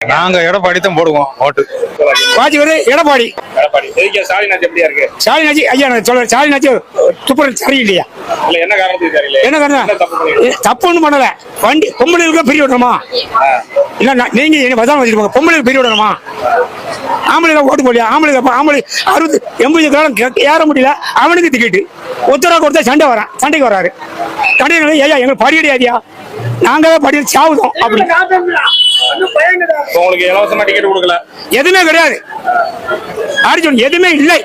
நாங்க எடப்பாடி தான் போடுவோம் ஓட்டு. பாஜி வந்து எடப்பாடி. ஆச்சு ஐயா நான் சொல்றேன் ஸ்டாலின் ஆச்சு துப்புரம் சரியில்லையா? இல்ல என்ன காரணத்துக்கு தெரியல என்ன காரணம்? தப்பு ஒன்றும் பண்ணல. வண்டி பொம்பளைகளுக்கு பிரி விடணுமா? இல்ல நான் நீங்க என்ன பதான் வச்சிருப்பாங்க பொம்பளைக்கு பிரி விடணுமா? ஆம்பளைக்கு ஓட்டு போடலையா? அப்ப ஆம்பளை அறுபது எண்பது காலம் ஏற முடியல. அவனுக்கு டிக்கெட்டு ஒத்தரா கொடுத்தா சண்டை வரான் சண்டைக்கு வராரு. சண்டைக்கு ஐயா எங்களுக்கு படி கிடையாதியா நாங்க தான் படி சாவுதோம் அப்படி. இப்ப உங்களுக்கு இலவசமா டிக்கெட் கொடுக்கல. எதுவுமே கிடையாது. ஆரிஜன் எதுவுமே இல்லை.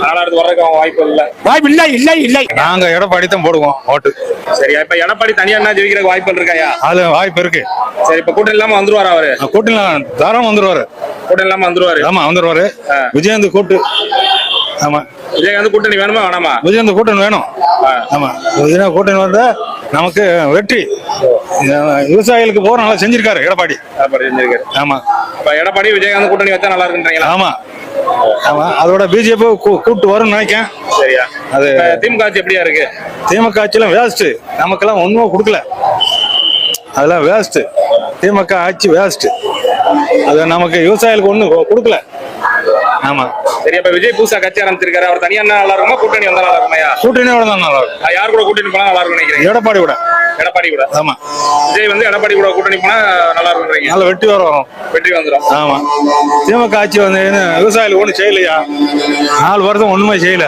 அடுத்து வர்றதுக்கு அவங்க வாய்ப்பு இல்ல. வாய்ப்பு இல்லை இல்லை. இல்லை நாங்க எடப்பாடி தான் போடுவோம் ஓட்டு. சரி இப்ப எடப்பாடி தனியா என்ன ஜெயிக்கிறதுக்கு வாய்ப்பு இருக்காயா? அது வாய்ப்பு இருக்கு. சரி இப்ப கூட்டம் இல்லாம வந்துருவாரா அவரு? கூட்டில தாராளம் வந்துருவாரு. கூட்டம் இல்லாம வந்துருவாரு? ஆமா வந்துருவாரு. விஜயந்த் கூட்டு. ஆமா. விஜயகாந்த் கூட்டணி வேணுமா வேணாமா? விஜயந்த் கூட்டணி வேணும். ஆமா. விஜயந்த் கூட்டணி வந்தா நமக்கு வெற்றி. விவசாயிகளுக்கு போற நல்லா செஞ்சிருக்காரு எடப்பாடி. எடப்பாடி செஞ்சிருக்காரு. ஆமா. இப்ப எடப்பாடி விஜயகாந்த் கூட்டணி வச்சா நல்லா இருக்குன்றீங்களா? ஆமா. ஆமா. அதோட பிஜேபி கூட்டு வரும்னு நினைக்கேன் சரியா. அது திமுக ஆட்சி எப்படியா இருக்கு? திமுக ஆட்சியெல்லாம் வேஸ்ட் நமக்கெல்லாம் ஒண்ணும் கொடுக்கல. அதெல்லாம் வேஸ்ட் திமுக ஆட்சி வேஸ்ட் அது நமக்கு விவசாயிகளுக்கு ஒண்ணும் கொடுக்கல. ஆமா. சரி இப்ப விஜய் புதுசா கட்சி ஆரம்பிச்சிருக்காரு. அவர் தனியா நல்லா இருக்குமா? கூட்டணி வந்தா நல்லா இருக்குமாயா கூட்டணியோட தான் நல்லா இருக்கும். யார் கூட கூட்டணி போனா நல்லா இருக்கும் நினைக்கிறீங்க? எடப்பாடி விட எடப்பாடி கூட. ஆமா. விஜய் வந்து எடப்பாடி கூட கூட்டணி போனா நல்லா இருக்குன்றீங்க நல்ல வெற்றி வர வரும். வெற்றி வந்துடும் ஆமா. திமுக ஆட்சி வந்து என்ன விவசாயிகளுக்கு ஒண்ணும் செய்யலையா? நாலு வருஷம் ஒண்ணுமே செய்யல.